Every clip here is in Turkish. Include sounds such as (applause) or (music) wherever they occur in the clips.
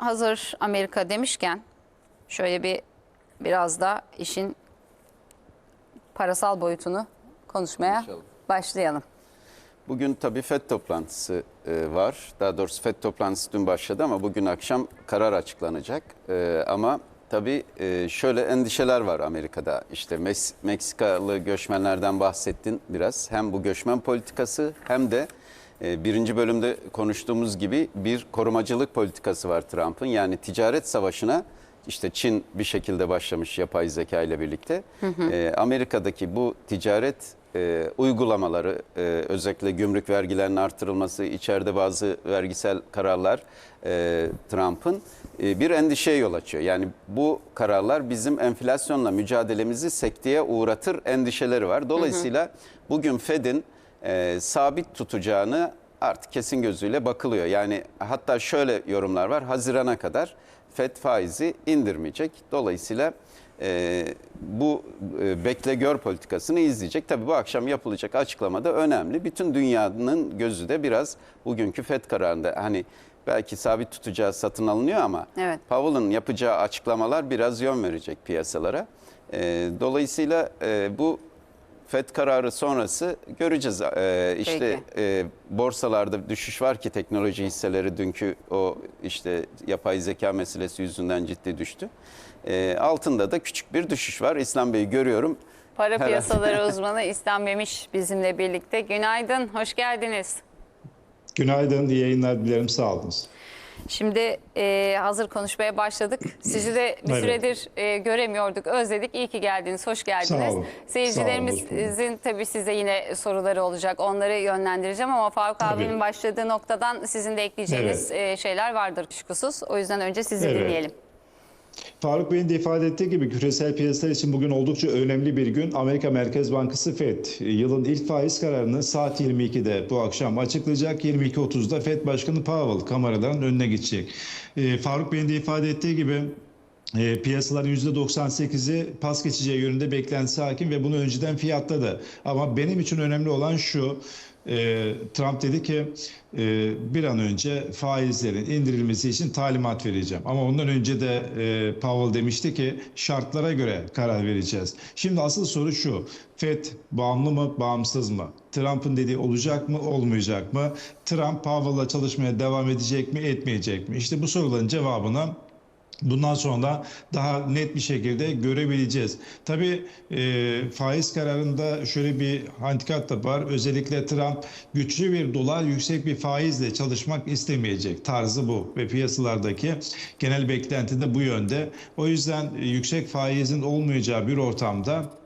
hazır Amerika demişken şöyle bir biraz da işin parasal boyutunu konuşmaya İnşallah. başlayalım. Bugün tabii FED toplantısı e, var. Daha doğrusu FED toplantısı dün başladı ama bugün akşam karar açıklanacak. E, ama tabii e, şöyle endişeler var Amerika'da. İşte Mes- Meksikalı göçmenlerden bahsettin biraz. Hem bu göçmen politikası hem de birinci bölümde konuştuğumuz gibi bir korumacılık politikası var Trump'ın. Yani ticaret savaşına işte Çin bir şekilde başlamış yapay zeka ile birlikte. E, Amerika'daki bu ticaret e, uygulamaları e, özellikle gümrük vergilerinin artırılması, içeride bazı vergisel kararlar e, Trump'ın e, bir endişeye yol açıyor. Yani bu kararlar bizim enflasyonla mücadelemizi sekteye uğratır endişeleri var. Dolayısıyla bugün Fed'in e, sabit tutacağını artık kesin gözüyle bakılıyor. Yani hatta şöyle yorumlar var. Hazirana kadar Fed faizi indirmeyecek. Dolayısıyla e, bu e, bekle gör politikasını izleyecek. Tabii bu akşam yapılacak açıklamada önemli. Bütün dünyanın gözü de biraz bugünkü Fed kararında hani belki sabit tutacağı satın alınıyor ama Evet. Powell'ın yapacağı açıklamalar biraz yön verecek piyasalara. E, dolayısıyla e, bu FED kararı sonrası göreceğiz. E, işte e, borsalarda düşüş var ki teknoloji hisseleri dünkü o işte yapay zeka meselesi yüzünden ciddi düştü. E, altında da küçük bir düşüş var. İslam Bey'i görüyorum. Para Herhalde. piyasaları (laughs) uzmanı İslam Memiş bizimle birlikte. Günaydın, hoş geldiniz. Günaydın, iyi yayınlar dilerim. Sağ olunuz. Şimdi e, hazır konuşmaya başladık. Sizi de bir Evet. süredir e, göremiyorduk, özledik. İyi ki geldiniz, hoş geldiniz. Sağ olun. Seyircilerimizin tabii size yine soruları olacak. Onları yönlendireceğim ama Faruk Tabii. abinin başladığı noktadan sizin de ekleyeceğiniz e, şeyler vardır kuşkusuz. O yüzden önce sizi Evet. dinleyelim. Faruk Bey'in de ifade ettiği gibi küresel piyasalar için bugün oldukça önemli bir gün. Amerika Merkez Bankası FED yılın ilk faiz kararını saat 22'de bu akşam açıklayacak. 22.30'da FED Başkanı Powell kameraların önüne geçecek. Ee, Faruk Bey'in de ifade ettiği gibi E, piyasaların %98'i pas geçeceği yönünde beklentisi hakim ve bunu önceden fiyatladı. Ama benim için önemli olan şu, e, Trump dedi ki e, bir an önce faizlerin indirilmesi için talimat vereceğim. Ama ondan önce de e, Powell demişti ki şartlara göre karar vereceğiz. Şimdi asıl soru şu, FED bağımlı mı, bağımsız mı? Trump'ın dediği olacak mı, olmayacak mı? Trump Powell'la çalışmaya devam edecek mi, etmeyecek mi? İşte bu soruların cevabını Bundan sonra daha net bir şekilde görebileceğiz. Tabii e, faiz kararında şöyle bir handikap da var. Özellikle Trump güçlü bir dolar yüksek bir faizle çalışmak istemeyecek. Tarzı bu ve piyasalardaki genel beklenti de bu yönde. O yüzden yüksek faizin olmayacağı bir ortamda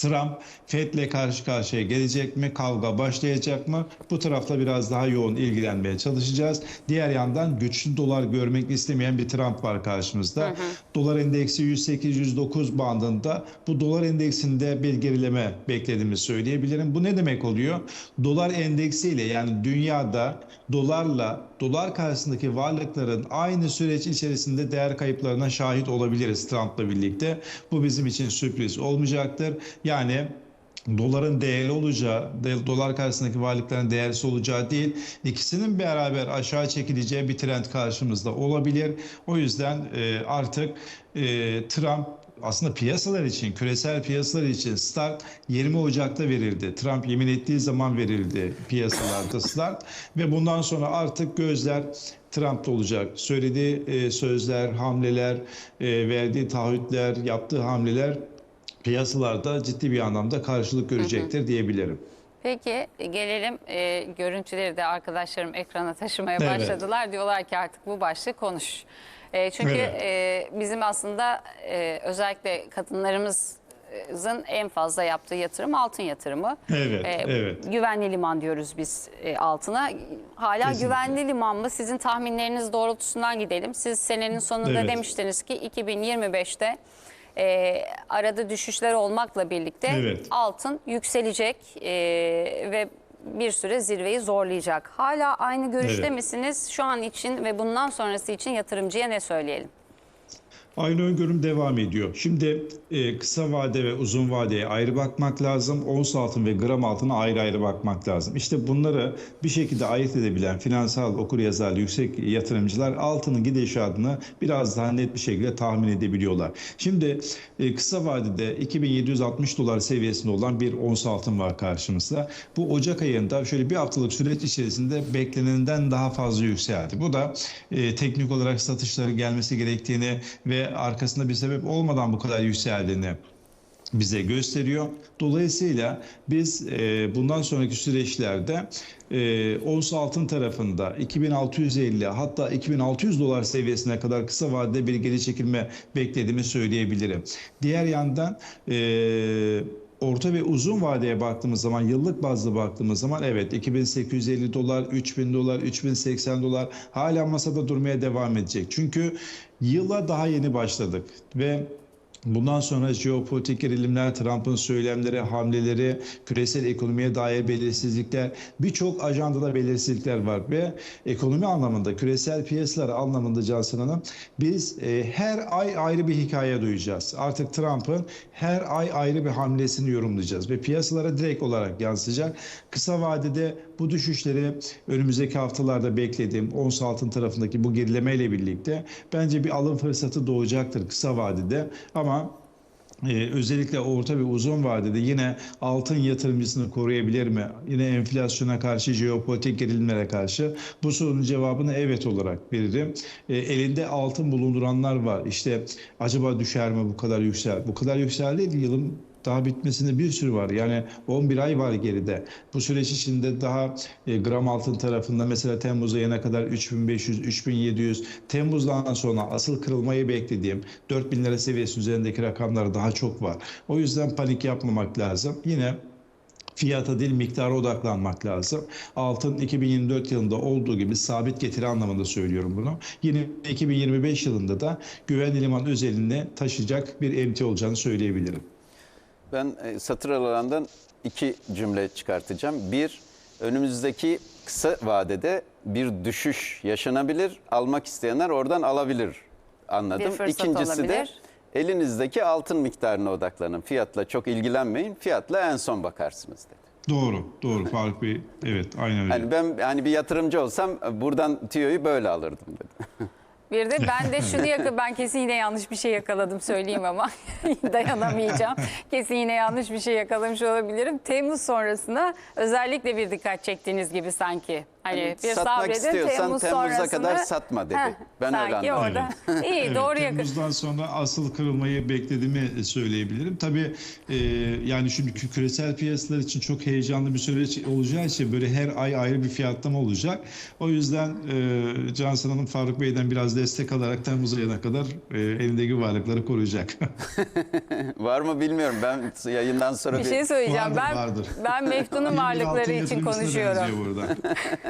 Trump Fed'le karşı karşıya gelecek mi? Kavga başlayacak mı? Bu tarafla biraz daha yoğun ilgilenmeye çalışacağız. Diğer yandan güçlü dolar görmek istemeyen bir Trump var karşımızda. Dolar endeksi 108-109 bandında. Bu dolar endeksinde bir gerileme beklediğimi söyleyebilirim. Bu ne demek oluyor? Dolar endeksiyle yani dünyada dolarla dolar karşısındaki varlıkların aynı süreç içerisinde değer kayıplarına şahit olabiliriz Trump'la birlikte. Bu bizim için sürpriz olmayacaktır. Yani doların değerli olacağı, dolar karşısındaki varlıkların değersiz olacağı değil, ikisinin beraber aşağı çekileceği bir trend karşımızda olabilir. O yüzden e, artık e, Trump aslında piyasalar için, küresel piyasalar için start 20 Ocak'ta verildi. Trump yemin ettiği zaman verildi piyasalarda start ve bundan sonra artık gözler Trump'ta olacak. Söylediği e, sözler, hamleler, e, verdiği taahhütler, yaptığı hamleler piyasalarda ciddi bir anlamda karşılık görecektir diyebilirim. Peki gelelim e, görüntüleri de arkadaşlarım ekrana taşımaya Evet. başladılar. Diyorlar ki artık bu başlık konuş. E, çünkü Evet. e, bizim aslında e, özellikle kadınlarımızın en fazla yaptığı yatırım altın yatırımı. Evet, E, evet. Güvenli liman diyoruz biz e, altına. Hala Kesinlikle. güvenli liman mı? Sizin tahminleriniz doğrultusundan gidelim. Siz senenin sonunda Evet. demiştiniz ki 2025'te e, arada düşüşler olmakla birlikte Evet. altın yükselecek e, ve bir süre zirveyi zorlayacak. Hala aynı görüşte Evet. misiniz? Şu an için ve bundan sonrası için yatırımcıya ne söyleyelim? Aynı öngörüm devam ediyor. Şimdi e, kısa vade ve uzun vadeye ayrı bakmak lazım. Ons altın ve gram altına ayrı ayrı bakmak lazım. İşte bunları bir şekilde ayırt edebilen finansal okuryazarlı yüksek yatırımcılar altının gidişatını biraz daha net bir şekilde tahmin edebiliyorlar. Şimdi e, kısa vadede 2760 dolar seviyesinde olan bir ons altın var karşımızda. Bu Ocak ayında şöyle bir haftalık süreç içerisinde beklenenden daha fazla yükseldi. Bu da e, teknik olarak satışların gelmesi gerektiğini ve arkasında bir sebep olmadan bu kadar yükseldiğini bize gösteriyor. Dolayısıyla biz e, bundan sonraki süreçlerde e, ons altın tarafında 2650 hatta 2600 dolar seviyesine kadar kısa vadede bir geri çekilme beklediğimi söyleyebilirim. Diğer yandan e, orta ve uzun vadeye baktığımız zaman yıllık bazda baktığımız zaman evet 2850 dolar, 3000 dolar, 3080 dolar hala masada durmaya devam edecek. Çünkü yıla daha yeni başladık ve Bundan sonra jeopolitik gerilimler, Trump'ın söylemleri, hamleleri, küresel ekonomiye dair belirsizlikler, birçok ajandada belirsizlikler var ve ekonomi anlamında, küresel piyasalar anlamında Cansın Hanım biz e, her ay ayrı bir hikaye duyacağız. Artık Trump'ın her ay ayrı bir hamlesini yorumlayacağız ve piyasalara direkt olarak yansıyacak. Kısa vadede bu düşüşleri önümüzdeki haftalarda beklediğim ons altın tarafındaki bu gerilemeyle birlikte bence bir alım fırsatı doğacaktır kısa vadede ama ee, özellikle orta ve uzun vadede yine altın yatırımcısını koruyabilir mi? Yine enflasyona karşı, jeopolitik gerilimlere karşı bu sorunun cevabını evet olarak veririm. Ee, elinde altın bulunduranlar var. İşte acaba düşer mi bu kadar yüksel? Bu kadar yükseldi yılın daha bitmesinde bir sürü var. Yani 11 ay var geride. Bu süreç içinde daha e, gram altın tarafında mesela Temmuz ayına kadar 3500, 3700, Temmuz'dan sonra asıl kırılmayı beklediğim 4000 lira seviyesi üzerindeki rakamlar daha çok var. O yüzden panik yapmamak lazım. Yine fiyata değil miktara odaklanmak lazım. Altın 2024 yılında olduğu gibi sabit getiri anlamında söylüyorum bunu. Yine 2025 yılında da güvenli liman özelliğine taşıyacak bir emtia olacağını söyleyebilirim. Ben e, satır aralarından iki cümle çıkartacağım. Bir, önümüzdeki kısa vadede bir düşüş yaşanabilir. Almak isteyenler oradan alabilir anladım. İkincisi de olabilir. elinizdeki altın miktarına odaklanın. Fiyatla çok ilgilenmeyin. Fiyatla en son bakarsınız dedi. Doğru, doğru Faruk Bey. Evet, aynen öyle. Hani ben hani bir yatırımcı olsam buradan tüyoyu böyle alırdım dedi. (laughs) Bir de ben de şunu (laughs) yakaladım. Ben kesin yine yanlış bir şey yakaladım söyleyeyim ama (laughs) dayanamayacağım. Kesin yine yanlış bir şey yakalamış olabilirim. Temmuz sonrasında özellikle bir dikkat çektiğiniz gibi sanki. Hani Hani bir satmak sabredin istiyorsan Temmuz Temmuz'a sonrasında. kadar satma dedi. Heh, Ben öyle sanki anladım. orada. (laughs) İyi Evet, doğru yakın. Temmuz'dan sonra asıl kırılmayı beklediğimi söyleyebilirim. Tabii e, yani şimdi kü- küresel piyasalar için çok heyecanlı bir süreç olacağı için böyle her ay ayrı bir fiyatlama olacak. O yüzden e, Cansın Hanım Faruk Bey'den biraz destek alarak Temmuz ayına kadar e, elindeki varlıkları koruyacak. (laughs) Var mı bilmiyorum. Ben yayından sonra Bir şey söyleyeceğim. Vardır, ben vardır. ben Meftun'un bir varlıkları için konuşuyorum. burada. (laughs)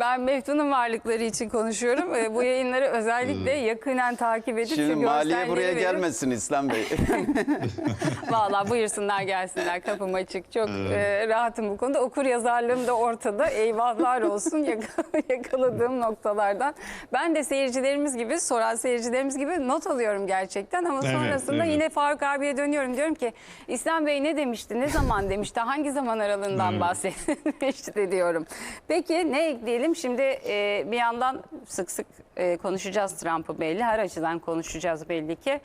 Ben Meftun'un varlıkları için konuşuyorum. Ee, Bu yayınları özellikle yakinen takip edip Şimdi şu maliye buraya verip- gelmesin İslam Bey. (laughs) Valla buyursunlar gelsinler kapım açık. Çok e, rahatım bu konuda. Okur yazarlığım da ortada. Eyvahlar olsun (laughs) yak- yakaladığım noktalardan. Ben de seyircilerimiz gibi, soran seyircilerimiz gibi not alıyorum gerçekten. Ama Evet, sonrasında evet. yine Faruk abiye dönüyorum. Diyorum ki İslam Bey ne demişti, ne zaman demişti, hangi zaman aralığından Evet. bahsetmişti diyorum. Peki ne ekleyelim? Şimdi e, bir yandan sık sık e, konuşacağız Trump'ı belli. Her açıdan konuşacağız belli ki.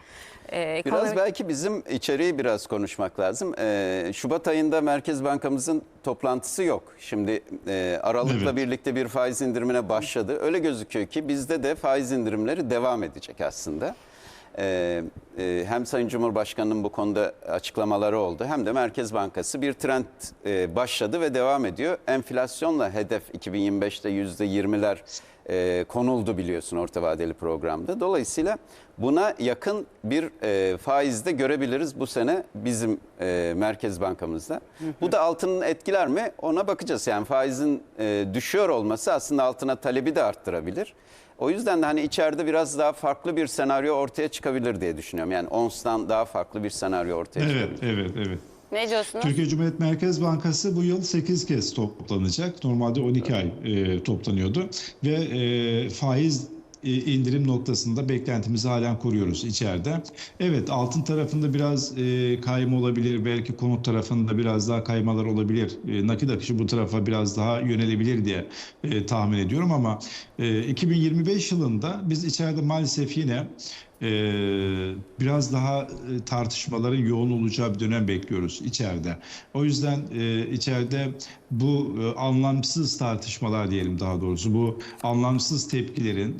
E, Biraz ekonomi- belki bizim içeriği biraz konuşmak lazım. Ee, Şubat ayında Merkez Bankamızın toplantısı yok. Şimdi e, Aralık'la Evet. birlikte bir faiz indirimine başladı. Öyle gözüküyor ki bizde de faiz indirimleri devam edecek aslında. Ee, e, hem Sayın Cumhurbaşkanı'nın bu konuda açıklamaları oldu hem de Merkez Bankası bir trend e, başladı ve devam ediyor. Enflasyonla hedef 2025'te %20'ler e, konuldu biliyorsun orta vadeli programda. Dolayısıyla buna yakın bir e, faizde görebiliriz bu sene bizim e, Merkez Bankamızda. Bu da altının etkiler mi? Ona bakacağız. Yani faizin e, düşüyor olması aslında altına talebi de arttırabilir. O yüzden de hani içeride biraz daha farklı bir senaryo ortaya çıkabilir diye düşünüyorum. Yani ONS'tan daha farklı bir senaryo ortaya çıkabilir. evet, evet, evet. Ne diyorsunuz? Türkiye Cumhuriyet Merkez Bankası bu yıl 8 kez toplanacak. Normalde 12 ay e, toplanıyordu ve e, faiz indirim noktasında beklentimizi halen koruyoruz içeride. Evet altın tarafında biraz e, kayma olabilir. Belki konut tarafında biraz daha kaymalar olabilir. E, nakit akışı bu tarafa biraz daha yönelebilir diye e, tahmin ediyorum ama e, 2025 yılında biz içeride maalesef yine e, biraz daha e, tartışmaların yoğun olacağı bir dönem bekliyoruz içeride. O yüzden e, içeride bu e, anlamsız tartışmalar diyelim daha doğrusu bu anlamsız tepkilerin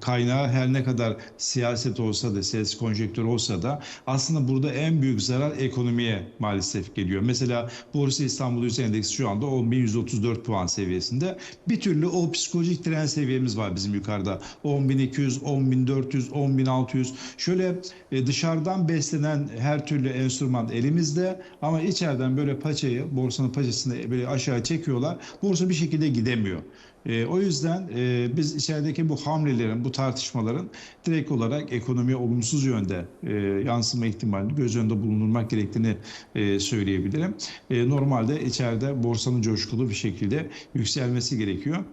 kaynağı her ne kadar siyaset olsa da ses konjektör olsa da aslında burada en büyük zarar ekonomiye maalesef geliyor. Mesela Borsa İstanbul Yüz Endeksi şu anda 10.134 puan seviyesinde. Bir türlü o psikolojik tren seviyemiz var bizim yukarıda. 10.200, 10.400, 10.600. Şöyle e, dışarıdan beslenen her türlü enstrüman elimizde ama içeriden böyle paçayı, borsanın paçasını böyle aşağı çekiyorlar. Borsa bir şekilde gidemiyor. E, o yüzden e, biz içerideki bu hamlelerin, bu tartışmaların direkt olarak ekonomiye olumsuz yönde e, yansıma ihtimalini göz önünde bulundurmak gerektiğini e, söyleyebilirim. E, normalde içeride borsanın coşkulu bir şekilde yükselmesi gerekiyor.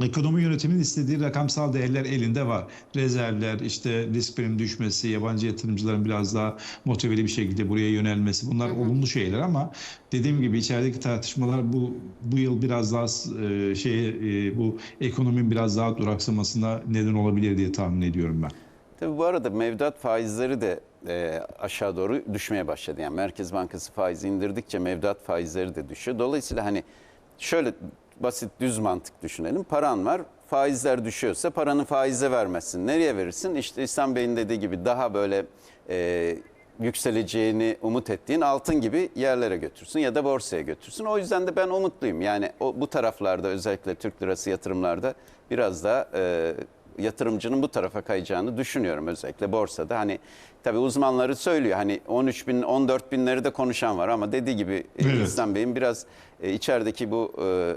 Ekonomi yönetiminin istediği rakamsal değerler elinde var. Rezervler, işte risk prim düşmesi, yabancı yatırımcıların biraz daha motiveli bir şekilde buraya yönelmesi bunlar olumlu şeyler ama dediğim gibi içerideki tartışmalar bu bu yıl biraz daha e, şey e, bu ekonominin biraz daha duraksamasına neden olabilir diye tahmin ediyorum ben. Tabii bu arada mevduat faizleri de e, aşağı doğru düşmeye başladı. Yani Merkez Bankası faizi indirdikçe mevduat faizleri de düşüyor. Dolayısıyla hani şöyle basit düz mantık düşünelim. Paran var, faizler düşüyorsa paranı faize vermezsin. Nereye verirsin? İşte İhsan Bey'in dediği gibi daha böyle e, yükseleceğini umut ettiğin altın gibi yerlere götürsün ya da borsaya götürsün. O yüzden de ben umutluyum. Yani o bu taraflarda özellikle Türk lirası yatırımlarda biraz da e, yatırımcının bu tarafa kayacağını düşünüyorum özellikle borsada. Hani tabii uzmanları söylüyor hani 13 bin 14 binleri de konuşan var ama dediği gibi e, Evet. İhsan Bey'in biraz e, içerideki bu e,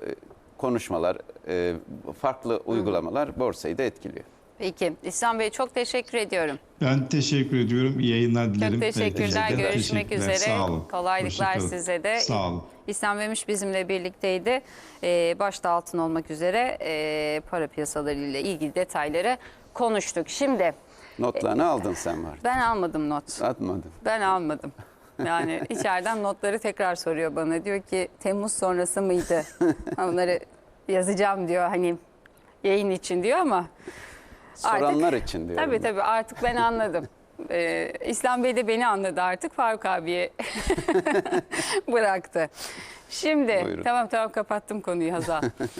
konuşmalar, e, farklı uygulamalar borsayı da etkiliyor. Peki İhsan Bey çok teşekkür ediyorum. Ben teşekkür ediyorum. İyi yayınlar dilerim. Çok teşekkürler. Görüşmek Teşekkürler. üzere. Sağ olun. Kolaylıklar size de. Sağ olun. İhsan Memiş bizimle birlikteydi. Ee, başta altın olmak üzere e, para piyasaları ile ilgili detayları konuştuk. Şimdi Notlarını aldın sen var. ben almadım not. Atmadın. Ben almadım. Yani içeriden notları tekrar soruyor bana. Diyor ki Temmuz sonrası mıydı? Onları yazacağım diyor hani yayın için diyor ama Soranlar için diyorum. Tabii tabii artık ben anladım. (laughs) Ee, İslam Bey de beni anladı artık Faruk abiye (laughs) bıraktı. Şimdi Buyurun. tamam tamam kapattım konuyu Hazal. (laughs)